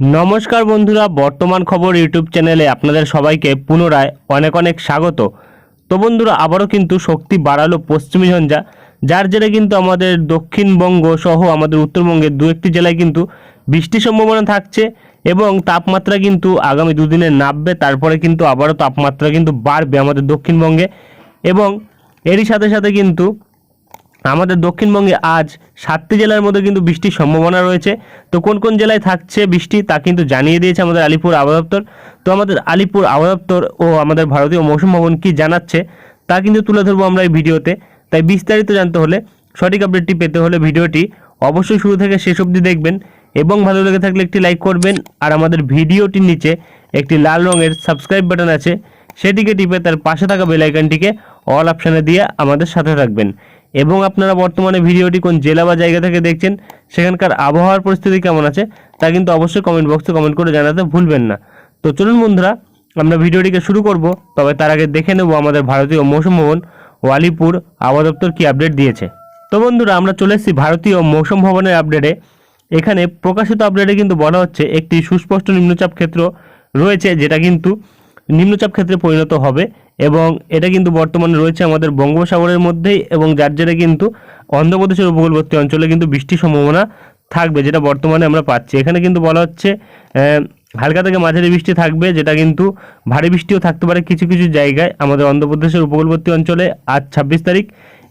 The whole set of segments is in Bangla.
নমস্কার বন্ধুরা, বর্তমান খবর ইউটিউব চ্যানেলে আপনাদের সবাইকে পুনরায় অনেক অনেক স্বাগত। তো বন্ধুরা, আবারও কিন্তু শক্তি বাড়ালো পশ্চিমী ঝঞ্ঝা, যার জেরে কিন্তু আমাদের দক্ষিণবঙ্গ সহ আমাদের উত্তরবঙ্গের দু একটি জেলায় কিন্তু বৃষ্টির সম্ভাবনা থাকছে এবং তাপমাত্রা কিন্তু আগামী দুদিনে নামবে, তারপরে কিন্তু আবারও তাপমাত্রা কিন্তু বাড়বে আমাদের দক্ষিণবঙ্গে এবং এরই সাথে সাথে কিন্তু আমাদের দক্ষিণবঙ্গে আজ সাতটি জেলার মধ্যে কিন্তু বৃষ্টির সম্ভাবনা রয়েছে। তো কোন কোন জেলায় থাকছে বৃষ্টি তা কিন্তু জানিয়ে দিয়েছে আমাদের আলিপুর আবহাওয়া দপ্তর। তো আমাদের আলিপুর আবহাওয়া দপ্তর ও আমাদের ভারতীয় মৌসুম ভবন কী জানাচ্ছে তা কিন্তু তুলে ধরবো আমরা এই ভিডিওতে। তাই বিস্তারিত জানতে হলে সঠিক আপডেটটি পেতে হলে ভিডিওটি অবশ্যই শুরু থেকে শেষ অবধি দেখবেন এবং ভালো লেগে থাকলে একটি লাইক করবেন আর আমাদের ভিডিওটির নিচে একটি লাল রঙের সাবস্ক্রাইব বাটন আছে, সেটিকে টিপে তার পাশে থাকা বেলাইকানটিকে অল অপশানে দিয়ে আমাদের সাথে থাকবেন। এবং আপনারা বর্তমানে ভিডিওটি কোন জেলা বা জায়গা থেকে দেখছেন, সেখানকার আবহাওয়ার পরিস্থিতি কেমন আছে, তা কিন্তু অবশ্যই কমেন্ট বক্সে কমেন্ট করে জানাতে ভুলবেন না। তো চলুন বন্ধুরা, আমরা ভিডিওটিকে শুরু করব, তবে তার আগে দেখে নেব আমাদের ভারতীয় মৌসুম ভবন ও আলিপুর আবহাওয়া দপ্তর কী আপডেট দিয়েছে। তো বন্ধুরা, আমরা চলে এসেছি ভারতীয় মৌসুম ভবনের আপডেটে এখানে প্রকাশিত আপডেটে কিন্তু বলা হচ্ছে, একটি সুস্পষ্ট নিম্নচাপ ক্ষেত্র রয়েছে, যেটা কিন্তু নিম্নচাপ ক্ষেত্রে পরিণত হবে। এবং এটা কিন্তু বর্তমানে রয়েছে আমাদের বঙ্গোপসাগরের মধ্যেই এবং যার জেরে কিন্তু অন্ধ্রপ্রদেশের উপকূলবর্তী অঞ্চলে কিন্তু বৃষ্টির সম্ভাবনা থাকবে, যেটা বর্তমানে আমরা পাচ্ছি। এখানে কিন্তু বলা হচ্ছে হালকা থেকে মাঝারি বৃষ্টি থাকবে, যেটা কিন্তু ভারী বৃষ্টিও থাকতে পারে কিছু কিছু জায়গায় আমাদের অন্ধ্রপ্রদেশের উপকূলবর্তী অঞ্চলে আজ ছাব্বিশ তারিখ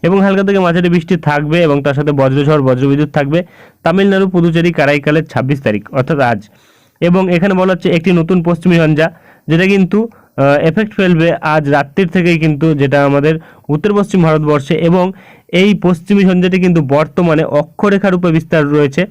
এবং হালকা থেকে মাঝারি বৃষ্টি থাকবে এবং তার সাথে বজ্রঝড়, বজ্রবিদ্যুৎ থাকবে। তামিলনাড়ু, পুদুচেরি, কারাইকালের ছাব্বিশ তারিখ, অর্থাৎ আজ। এবং এখানে বলা হচ্ছে একটি নতুন পশ্চিমী ঝঞ্ঝা, যেটা কিন্তু এফেক্ট ফেলবে আজ রাত্রির থেকেই কিন্তু যেটা আমাদের উত্তর পশ্চিম ভারতবর্ষে এবং এই পশ্চিমী ঝঞ্ঝাটি কিন্তু বর্তমানে অক্ষরেখার উপরে বিস্তার রয়েছে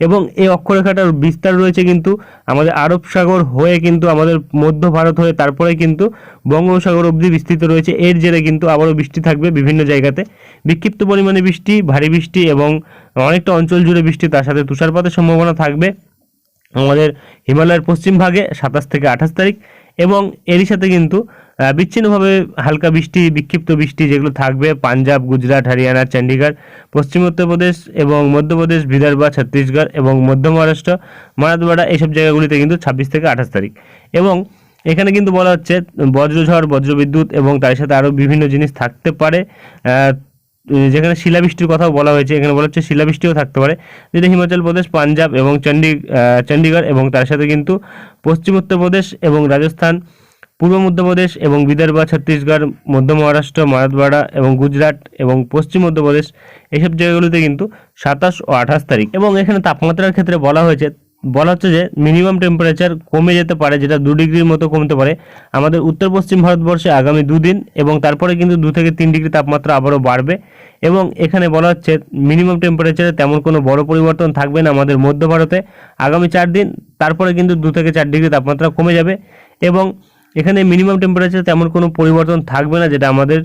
এবং এই অক্ষরেখাটার বিস্তার রয়েছে কিন্তু আমাদের আরব সাগর হয়ে কিন্তু আমাদের মধ্য ভারত হয়ে তারপরে কিন্তু বঙ্গোপসাগর অবধি বিস্তৃত রয়েছে। এর জেরে কিন্তু আবারও বৃষ্টি থাকবে বিভিন্ন জায়গাতে। বিক্ষিপ্ত পরিমাণে বৃষ্টি, ভারী বৃষ্টি এবং অনেকটা অঞ্চল জুড়ে বৃষ্টি, তার সাথে তুষারপাতের সম্ভাবনা থাকবে। আমাদের হিমালয়ের পশ্চিম ভাগে সাতাশ থেকে আঠাশ তারিখ। এবং এরই সাথে কিন্তু বিচ্ছিন্নভাবে হালকা বৃষ্টি, বিক্ষিপ্ত বৃষ্টি যেগুলো থাকবে, পাঞ্জাব, গুজরাট, হরিয়ানা চণ্ডীগড় পশ্চিম উত্তরপ্রদেশ এবং মধ্যপ্রদেশ, বিদর্ভা, ছত্তিশগড় এবং মধ্য মহারাষ্ট্র মারাঠওয়াড়া এইসব জায়গাগুলিতে কিন্তু ছাব্বিশ থেকে আঠাশ তারিখ। এবং এখানে কিন্তু বলা হচ্ছে বজ্রঝড়, বজ্রবিদ্যুৎ এবং তার সাথে আরও বিভিন্ন জিনিস থাকতে পারে। যেখানে শিলাবৃষ্টির কথাও বলা হয়েছে, এখানে বলা হচ্ছে শিলাবৃষ্টিও থাকতে পারে। যেটা হিমাচল প্রদেশ, পাঞ্জাব এবং চণ্ডী চণ্ডীগড় এবং তার সাথে কিন্তু পশ্চিম উত্তরপ্রদেশ এবং রাজস্থান, পূর্ব মধ্যপ্রদেশ এবং বিদর্ভ, ছত্তিশগড়, মধ্য মহারাষ্ট্র মারাঠওয়াড়া এবং গুজরাট এবং পশ্চিম মধ্যপ্রদেশ এইসব জায়গাগুলিতে কিন্তু সাতাশ ও আঠাশ তারিখ। এবং এখানে তাপমাত্রার ক্ষেত্রে বলা হয়েছে বলা হচ্ছে যে মিনিমাম টেম্পারেচার কমে যেতে পারে, যেটা দু ডিগ্রির মতো কমতে পারে। আমাদের উত্তর পশ্চিম ভারতবর্ষে আগামী দুদিন এবং তারপরে কিন্তু দু থেকে তিন ডিগ্রি তাপমাত্রা আবারও বাড়বে এবং এখানে বলা হচ্ছে মিনিমাম টেম্পারেচারে তেমন কোনো বড় পরিবর্তন থাকবে না আমাদের মধ্য ভারতে। আগামী চার দিন তারপরে কিন্তু দু থেকে চার ডিগ্রি তাপমাত্রা কমে যাবে এবং এখানে মিনিমাম টেম্পারেচার তেমন কোনো পরিবর্তন থাকবে না, যেটা আমাদের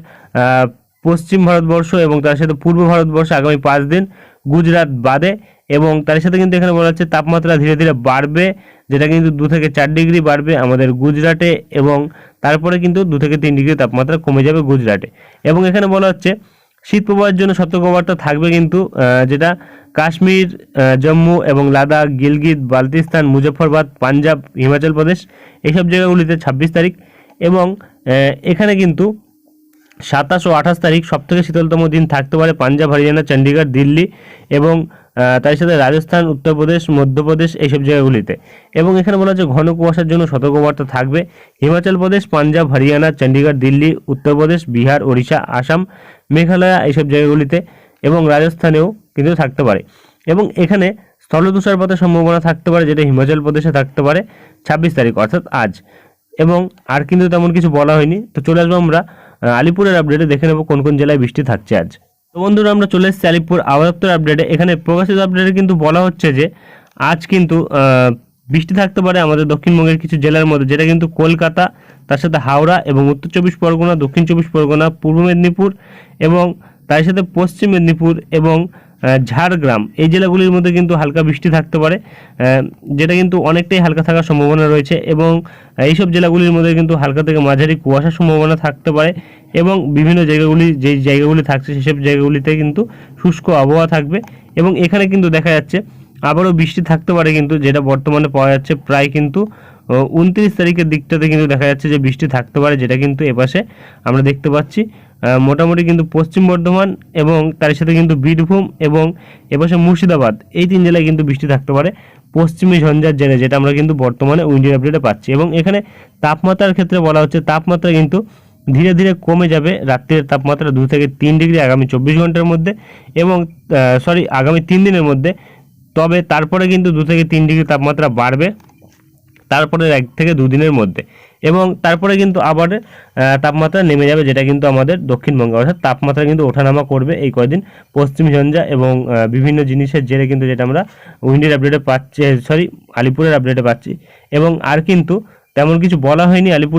পশ্চিম ভারতবর্ষ এবং তার সাথে পূর্ব ভারতবর্ষ আগামী পাঁচ দিন গুজরাট বাদে। এবং তার সাথে কিন্তু এখানে বলা হচ্ছে তাপমাত্রা ধীরে ধীরে বাড়বে, যেটা কিন্তু দু থেকে চার ডিগ্রি বাড়বে আমাদের গুজরাটে এবং তারপরে কিন্তু দু থেকে তিন ডিগ্রি তাপমাত্রা কমে যাবে গুজরাটে। এবং এখানে বলা হচ্ছে শীত প্রবাহের জন্য সতর্কবার্তা থাকবে কিন্তু যেটা কাশ্মীর জম্মু এবং লাদাখ, গিলগিত, বালতিস্তান, মুজফ্ফরবাদ, পাঞ্জাব, হিমাচল প্রদেশ এইসব জায়গাগুলিতে ছাব্বিশ তারিখ এবং এখানে কিন্তু সাতাশ ও আঠাশ তারিখ সবথেকে শীতলতম দিন থাকতে পারে পাঞ্জাব, হরিয়ানা চণ্ডীগড় দিল্লি এবং তার সাথে রাজস্থান, উত্তরপ্রদেশ, মধ্যপ্রদেশ এইসব জায়গাগুলিতে। এবং এখানে বলা হচ্ছে ঘন কুয়াশার জন্য সতর্কবার্তা থাকবে। হিমাচল প্রদেশ, পাঞ্জাব, হরিয়ানা, চণ্ডীগড়, দিল্লি, উত্তরপ্রদেশ, বিহার, ওড়িশা, আসাম, মেঘালয় এইসব জায়গাগুলিতে এবং রাজস্থানেও কিন্তু থাকতে পারে। এবং এখানে স্থল তুষারপাতের সম্ভাবনা থাকতে পারে, যেটা হিমাচল প্রদেশে থাকতে পারে ছাব্বিশ তারিখ, অর্থাৎ আজ। এবং আর কিন্তু তেমন কিছু বলা হয়নি। তো চলে আসব আমরা আলিপুরের আপডেটে দেখে নেব কোন কোন জেলায় বৃষ্টি থাকছে আজ। তো বন্ধুরা, আমরা চলে এসেছি আলিপুর আবহাওয়া আপডেটে এখানে প্রকাশিত আপডেটে কিন্তু বলা হচ্ছে যে, আজ কিন্তু বৃষ্টি থাকতে পারে আমাদের দক্ষিণবঙ্গের কিছু জেলার মধ্যে, যেটা কিন্তু কলকাতা, তার সাথে হাওড়া এবং উত্তর চব্বিশ পরগনা, দক্ষিণ চব্বিশ পরগনা, পূর্ব মেদিনীপুর এবং তার সাথে পশ্চিম মেদিনীপুর এবং ঝাড়গ্রাম। এই জেলাগুলির মধ্যে কিন্তু হালকা বৃষ্টি থাকতে পারে যেটা কিন্তু অনেকটাই হালকা থাকার সম্ভাবনা রয়েছে এবং এইসব জেলাগুলির মধ্যে কিন্তু হালকা থেকে মাঝারি কুয়াশার সম্ভাবনা থাকতে পারে এবং বিভিন্ন জায়গাগুলি যেই জায়গাগুলি থাকছে সেসব জায়গাগুলিতে কিন্তু শুষ্ক আবহাওয়া থাকবে এবং এখানে কিন্তু দেখা যাচ্ছে আবারও বৃষ্টি থাকতে পারে কিন্তু যেটা বর্তমানে পাওয়া যাচ্ছে প্রায় কিন্তু উনত্রিশ তারিখের দিকটাতে কিন্তু দেখা যাচ্ছে যে বৃষ্টি থাকতে পারে যেটা কিন্তু এপাশে আমরা দেখতে পাচ্ছি। মোটামুটি কিন্তু পশ্চিম বর্ধমান এবং তার সাথে কিন্তু বীরভূম এবং এপাশে মুর্শিদাবাদ, এই তিন জেলায় কিন্তু বৃষ্টি থাকতে পারে। পশ্চিমী ঝঞ্ঝার জেনে, যেটা আমরা কিন্তু বর্তমানে উইন্ডিয়ার আপডেটে পাচ্ছি এবং এখানে তাপমাত্রার ক্ষেত্রে বলা হচ্ছে তাপমাত্রা কিন্তু ধীরে ধীরে কমে যাবে রাত্রের তাপমাত্রা দু থেকে তিন ডিগ্রি আগামী চব্বিশ ঘণ্টার মধ্যে এবং সরি আগামী তিন দিনের মধ্যে। তবে তারপরে কিন্তু দু থেকে তিন ডিগ্রি তাপমাত্রা বাড়বে, তারপরে এক থেকে দুদিনের মধ্যে। এবং তারপরে কিন্তু আবার তাপমাত্রা নেমে যাবে, যেটা কিন্তু আমাদের দক্ষিণবঙ্গে। অর্থাৎ তাপমাত্রা কিন্তু ওঠানামা করবে এই কয়দিন। পশ্চিম ঝঞ্ঝা এবং বিভিন্ন জিনিসের জেরে কিন্তু যেটা আমরা উইন্ডের আপডেটে পাচ্ছি সরি আলিপুরের আপডেটে পাচ্ছি। এবং আর কিন্তু তেমন কিছু বলা হয়নি আলিপুর